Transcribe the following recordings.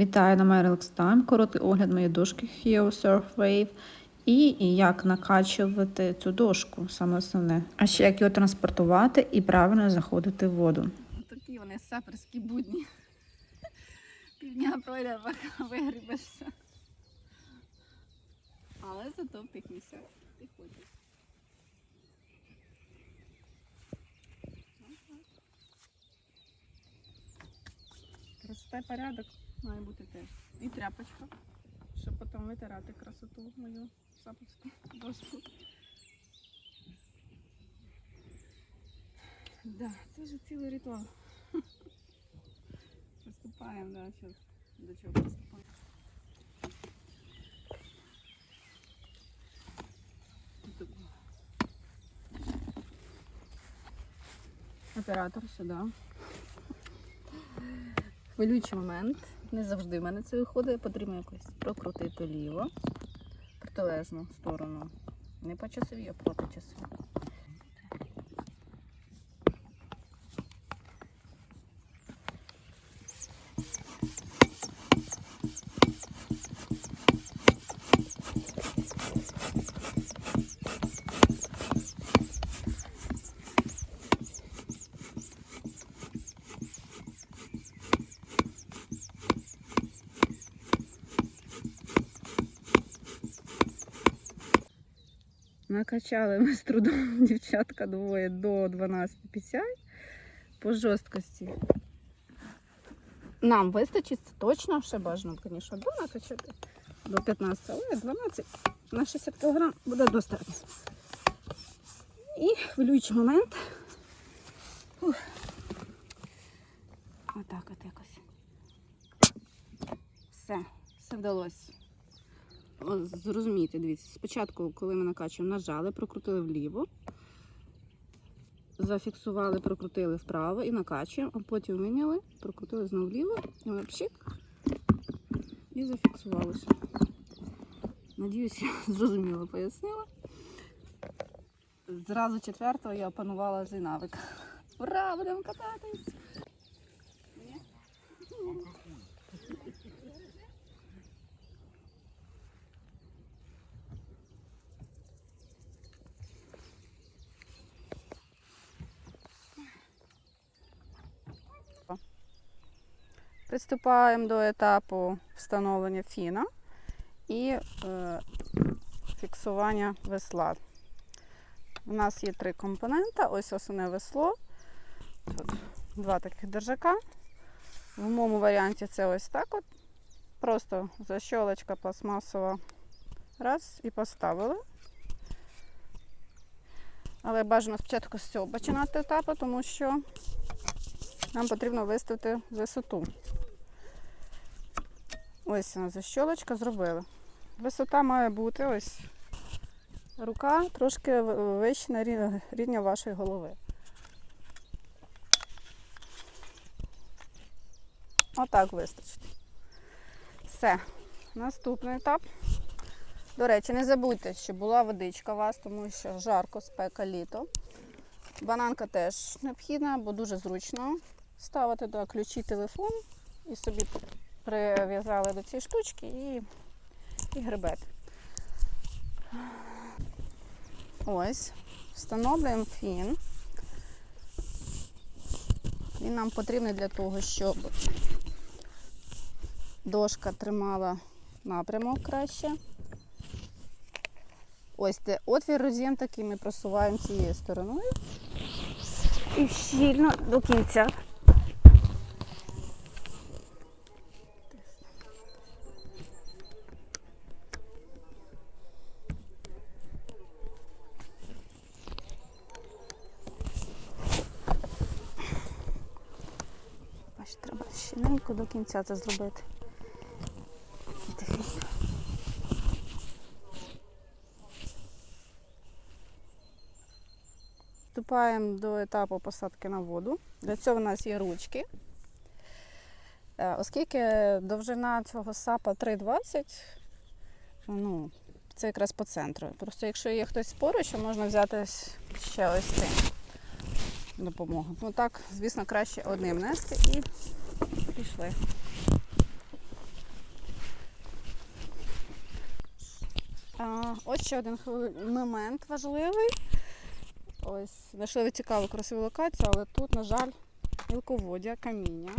Вітаю на My Relax Time. Короткий огляд моєї дошки Hero Surf Wave. І як накачувати цю дошку, саме основне. А ще як його транспортувати і правильно заходити в воду. Такі вони саперські будні. Півдня пройде, поки вигрібешся. Але зато в тих ти хочеш. Красота порядок має бути теж. І тряпочка, щоб потім витирати красоту мою саперську дошку. Да, це ж цілий ритуал. Приступаємо, да, що, до чого приступаємо. Оператор сюди. Хвилюючий момент. Не завжди в мене це виходить. Потрібно якось прокрутити ліво, протилежну сторону. Не по часовій, а проти часовій. Накачали ми з трудом дівчатка двоє до 12,50 по жорсткості. Нам вистачить точно, ще бажано, звісно, до накачати до 15, але 12 на 60 кг буде достатньо. І хвилюючий момент. Ух. Отак от якось. Все, все вдалося. О, зрозуміти, дивіться, спочатку, коли ми накачуємо, нажали, прокрутили вліво, зафіксували, прокрутили вправо і накачуємо, а потім виняли, прокрутили знову вліво, пшик, і зафіксувалося. Надіюсь, зрозуміло пояснила. Зразу четвертого я опанувала цей навик. Ура, будемо кататись! Ні? Приступаємо до етапу встановлення фіна і е, фіксування весла. У нас є три компонента. Ось основне весло. Тут два таких держака. В моєму варіанті це ось так от. Просто защолочка пластмасова. Раз і поставили. Але бажано спочатку з цього починати етапу, тому що нам потрібно виставити висоту. Ось вона защолочка зробили. Висота має бути ось рука трошки вище на рівня вашої голови. Отак вистачить. Все. Наступний етап. До речі, не забудьте, що була водичка у вас, тому що жарко, спека літо. Бананка теж необхідна, бо дуже зручно ставити до ключі телефон і собі прив'язали до цієї штучки і, і гребете. Ось, встановлюємо фін. Він нам потрібний для того, щоб дошка тримала напрямок краще. Ось де отвір роз'єм такий ми просуваємо цією стороною і щільно до кінця. Бачите, треба щільненько до кінця це зробити. Вступаємо до етапу посадки на воду. Для цього у нас є ручки. Е, Оскільки довжина цього сапа 3,20, ну, це якраз по центру. Просто якщо є хтось поруч, то можна взяти ще ось цим допомогу. Ну так, звісно, краще одним нести і пішли. А, Ось ще один момент важливий. Ось, знайшли ви цікаву красиву локацію, але тут, на жаль, мілководдя, каміння.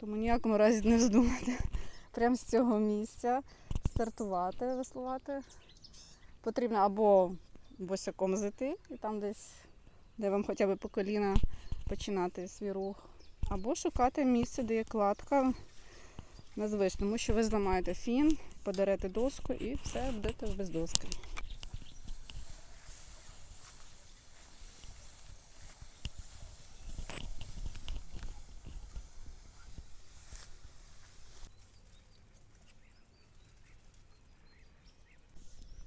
Тому ніякому разі не вздумати прямо з цього місця стартувати, веслувати. Потрібно або босяком зайти і там десь де вам хоча б по коліна починати свій рух, або шукати місце, де є кладка незвично, тому що ви зламаєте фін, подарете доску і все будете без доски.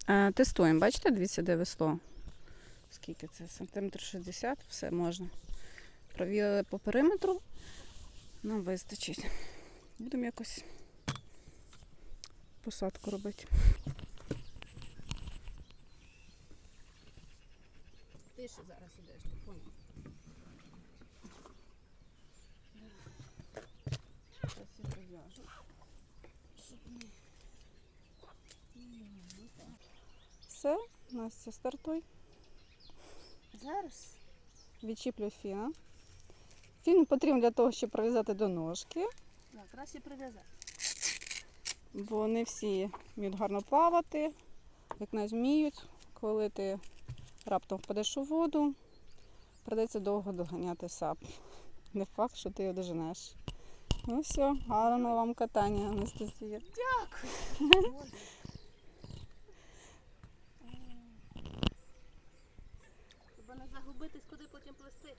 Е, Тестуємо, бачите, дивіться, де весло. Скільки це? Сантиметр 60, все можна. Провірили по периметру. Нам вистачить. Будемо якось посадку робити. Ти ще зараз ідеш, ти поняв? Зараз. Щоб Все, Настя, стартуй. Зараз? Відчіплю фіна. Фін потрібен для того, щоб прив'язати до ножки, Так, краще прив'язати. бо не всі вміють гарно плавати, як не вміють. Коли ти раптом впадеш у воду, придеться довго доганяти сап. Не факт, що ти його доженеш. Ну все, гарного вам катання, Анастасія. Щоб не загубитись, куди потім плести.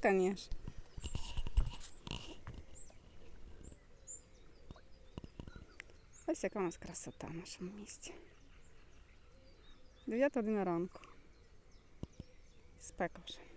Так, звісно. Ось яка у нас красота в нашому місті. 9 година ранку. Спека вже.